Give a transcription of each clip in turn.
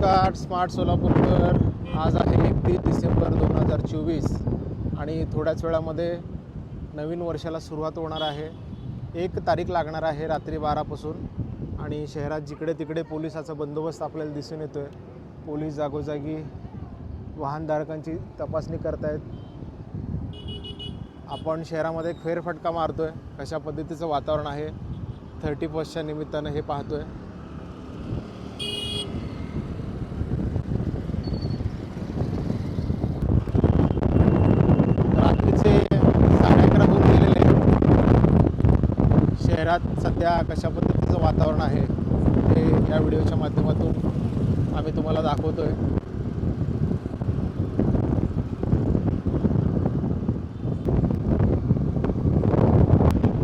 नमस्कार स्मार्ट सोलापूरकर आज आहे एकतीस डिसेंबर दोन हजार चोवीस आणि थोड्याच वेळामध्ये नवीन वर्षाला सुरुवात होणार आहे. एक तारीख लागणार आहे रात्री बारापासून आणि शहरात जिकडे तिकडे पोलिसाचा बंदोबस्त आपल्याला दिसून येतो आहे पोलीस जागोजागी वाहनधारकांची तपासणी करतायत. आपण शहरामध्ये फेरफटका मारतो आहे कशा पद्धतीचं वातावरण आहे? थर्टी फर्स्टच्या निमित्तानं हे पाहतो आहे रात्रीचे साडे अकरा होऊन गेलेले आहेत शहरात सध्या कशा पद्धतीचं वातावरण आहे हे या व्हिडिओच्या माध्यमातून आम्ही तुम्हाला दाखवतो आहे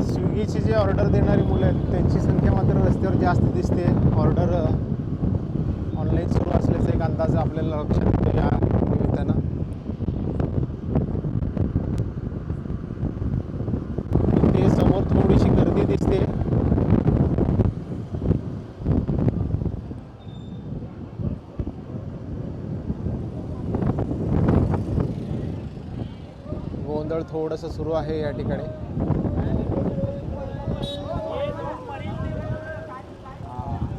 स्विगीची जे ऑर्डर देणारी मुलं आहेत त्यांची संख्या मात्र रस्त्यावर जास्त दिसते. ऑर्डर ऑनलाईन सुरू असल्याचा एक अंदाज आपल्याला लक्षात येतो या निमित्तानं इथे समोर थोडीशी गर्दी दिसते गोंधळ थोडंसं सुरू आहे या ठिकाणी.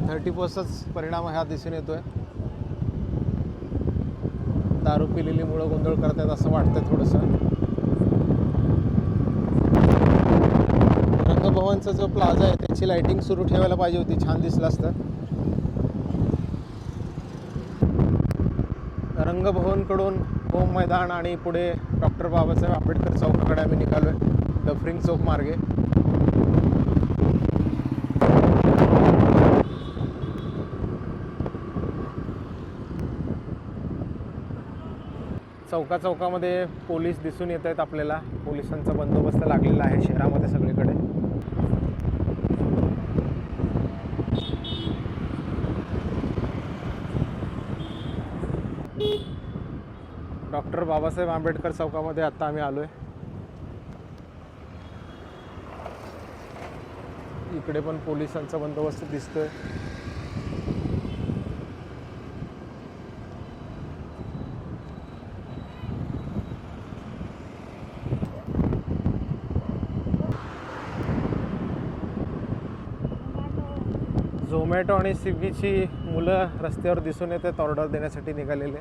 थर्टी पर्सच परिणाम हा दिसून येतो आहे दारू पिलेली मुळं गोंधळ करतात असं वाटतंय थोडंसं. रंगभवनचा जो प्लाझा आहे त्याची लाइटिंग सुरू ठेवायला पाहिजे होती. छान दिसलं असतं. रंगभवनकडून होम मैदान आणि पुढे डॉक्टर बाबासाहेब आंबेडकर चौकाकडे आम्ही निघालोय डफरिंग चौक मार्गे चौका चौकामध्ये पोलीस दिसून येत आहेत आपल्याला. पोलिसांचा बंदोबस्त लागलेला आहे शहरामध्ये सगळीकडे डॉक्टर बाबासाहेब आंबेडकर चौकामध्ये आत्ता आम्ही आलो आहे इकडे पण पोलिसांचा बंदोबस्त दिसतोय. झोमॅटो आणि स्विगीची मुलं रस्त्यावर दिसून येतात. ऑर्डर देण्यासाठी निघालेले.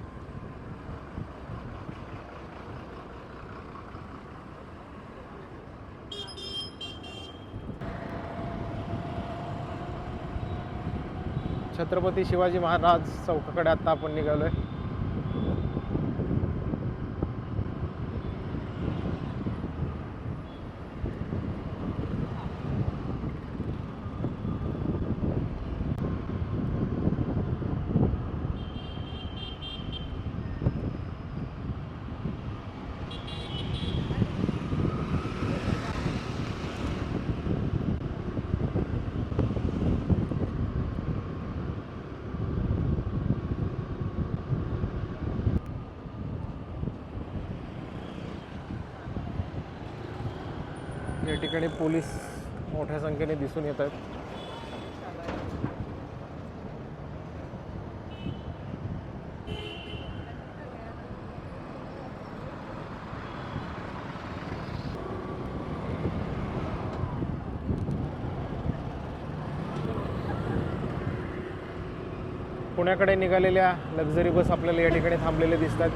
छत्रपती शिवाजी महाराज चौकाकडे आत्ता आपण आहे या ठिकाणी पोलीस मोठ्या संख्येने दिसून येत आहेत. पुण्याकडे निघालेल्या लक्झरी बस आपल्याला या ठिकाणी थांबलेल्या दिसतात.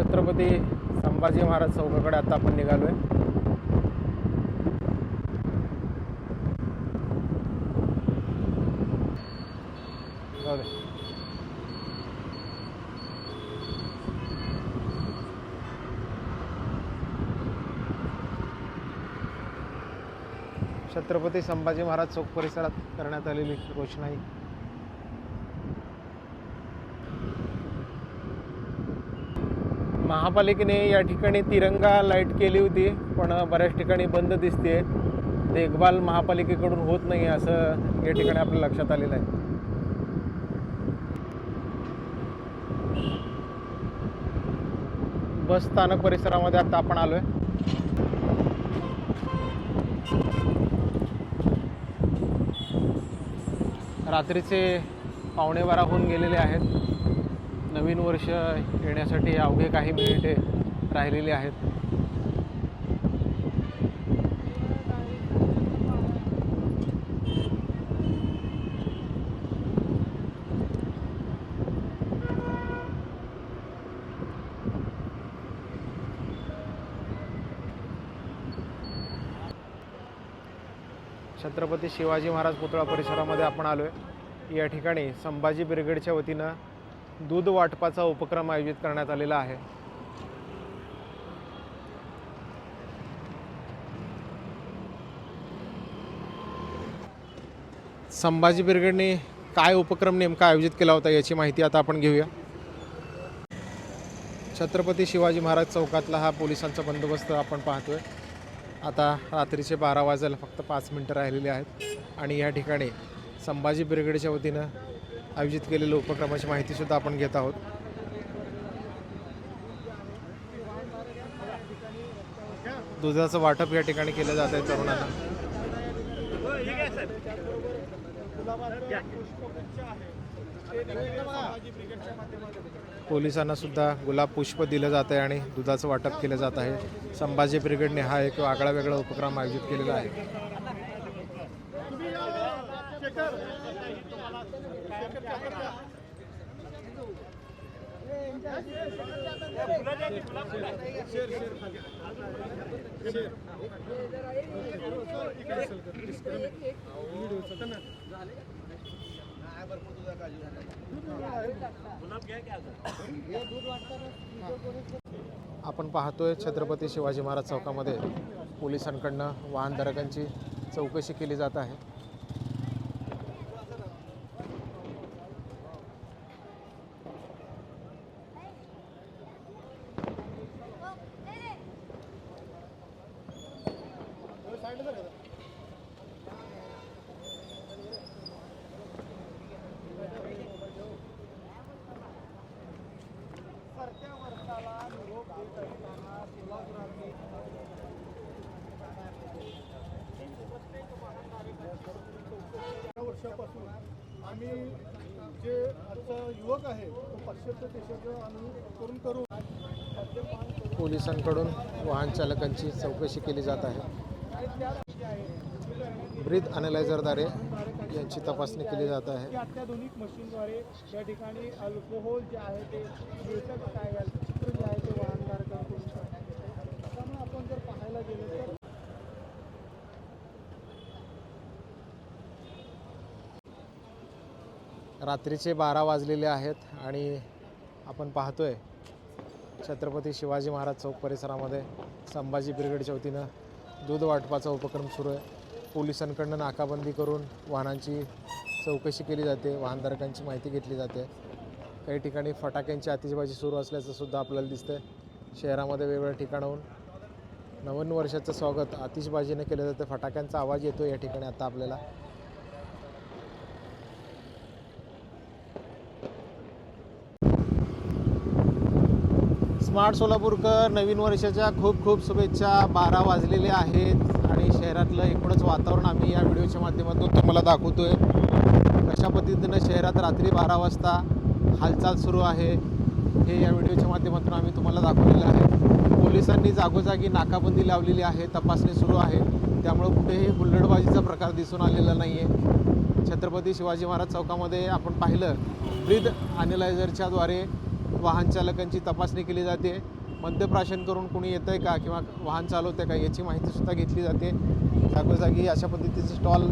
छत्रपती संभाजी महाराज चौकाकडे आता आपण निघालो आहे छत्रपती संभाजी महाराज चौक परिसरात करण्यात आलेली रोषणाई. महापालिकेने या ठिकाणी तिरंगा लाइट केली होती पण बऱ्याच ठिकाणी बंद दिसते देखभाल महापालिकेकडून होत नाही असं या ठिकाणी आपल्या लक्षात आलेलं आहे. बस स्थानक परिसरामध्ये आता आपण आलो आहे रात्रीचे पावणे बारा होऊन गेलेले आहेत. नवीन वर्ष येण्यासाठी अवघे काही मिनिटे राहिलेली आहेत. छत्रपती शिवाजी महाराज पुतळा परिसरामध्ये आपण आलो आहे या ठिकाणी संभाजी ब्रिगेडच्या वतीनं दूध वाटपाचा उपक्रम आयोजित करण्यात आलेला आहे. संभाजी ब्रिगेडने काय उपक्रम नेमका आयोजित केला होता याची माहिती आता आपण घेऊया. छत्रपती शिवाजी महाराज चौकातला हा पोलिसांचा बंदोबस्त आपण पाहतोय. आता रात्रीचे बारा वाजायला फक्त पाच मिनटं राहिलेली आहेत आणि या ठिकाणी संभाजी ब्रिगेडच्या वतीनं आयोजित केलेल्या उपक्रमाची माहितीसुद्धा आपण घेत आहोत. दुधाचं वाटप या ठिकाणी केलं जात आहे तरुणांना. पोलिसांना सुद्धा गुलाब पुष्प दिलं जात आहे आणि दुधाचं वाटप केलं जात आहे. संभाजी ब्रिगेडने हा एक आगळा वेगळा उपक्रम आयोजित केलेला आहे. आपण पाहतोय छत्रपती शिवाजी महाराज चौकामध्ये पोलिसांकडनं वाहनधारकांची चौकशी केली जात आहे. वर्षापासून आम्ही जे आजचा युवक आहे तो पाश्चात्य देशाचं अनुकरण करून मद्यपान पोलिसांकडून वाहन चालकांची चौकशी केली जात आहे. ब्रीथ अनालायझरद्वारे यांची तपासणी केली जात आहे. अत्याधुनिक मशीनद्वारे या ठिकाणी अल्कोहोल जे आहे ते मिळतं का काय याचं चित्र जे आहे ते वाहनधारकांकडून करण्यात येतं त्यामुळे आपण जर पाहायला गेलं तर रात्रीचे बारा वाजलेले आहेत आणि आपण पाहतो आहे छत्रपती शिवाजी महाराज चौक परिसरामध्ये संभाजी ब्रिगेडच्या वतीनं दूध वाटपाचा उपक्रम सुरू आहे. पोलिसांकडनं नाकाबंदी करून वाहनांची चौकशी केली जाते वाहनधारकांची माहिती घेतली जाते. काही ठिकाणी फटाक्यांची आतिषबाजी सुरू असल्याचं सुद्धा आपल्याला दिसतंय. शहरामध्ये वेगवेगळ्या ठिकाणाहून नवीन वर्षाचं स्वागत आतिषबाजीने केलं जातं. फटाक्यांचा आवाज येतो या ठिकाणी आता आपल्याला. स्मार्ट सोलापूरकर नवीन वर्षाच्या खूप खूप शुभेच्छा. बारा वाजलेल्या आहेत आणि शहरातलं एकूणच वातावरण आम्ही या व्हिडिओच्या माध्यमातून तुम्हाला दाखवतो आहे कशा पद्धतीनं शहरात रात्री बारा वाजता हालचाल सुरू आहे हे या व्हिडिओच्या माध्यमातून आम्ही तुम्हाला दाखवलेलं आहे. पोलिसांनी जागोजागी नाकाबंदी लावलेली आहे तपासणी सुरू आहे. त्यामुळं कुठेही हुल्लडबाजीचा प्रकार दिसून आलेला नाही आहे छत्रपती शिवाजी महाराज चौकामध्ये आपण पाहिलं ब्रीद अॅनालायझरच्याद्वारे वाहन चालकांची तपासणी केली जाते. मद्यप्राशन करून कोणी येतं आहे का किंवा वाहन चालवतं का याची माहितीसुद्धा घेतली जाते. जागोजागी अशा पद्धतीचे स्टॉल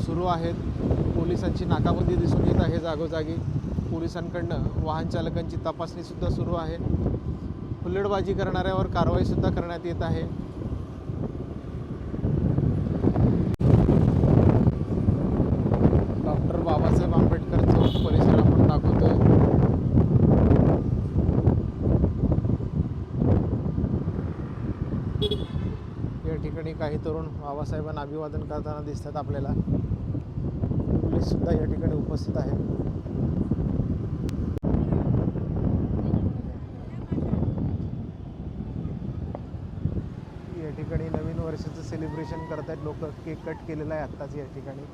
सुरू आहेत. पोलिसांची नाकाबंदी दिसून येत आहे जागोजागी. पोलिसांकडनं वाहन चालकांची तपासणीसुद्धा सुरू आहे. हुल्लडबाजी करणाऱ्यावर कारवाईसुद्धा करण्यात येत आहे. काही तरुण बाबासाहेबांना अभिवादन करताना दिसतात आपल्याला. पोलीससुद्धा या ठिकाणी उपस्थित आहे या ठिकाणी नवीन वर्षाचं सेलिब्रेशन करत आहेत लोक केक कट केलेला आहे आत्ताच या ठिकाणी.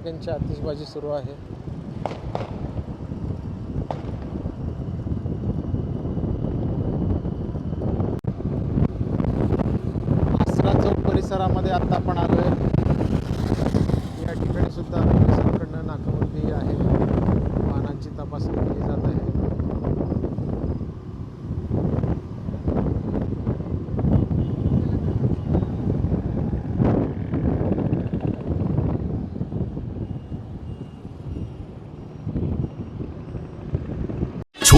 फटाक्यांची आतिषबाजी सुरू आहे. आसरा चौक परिसरामध्ये आता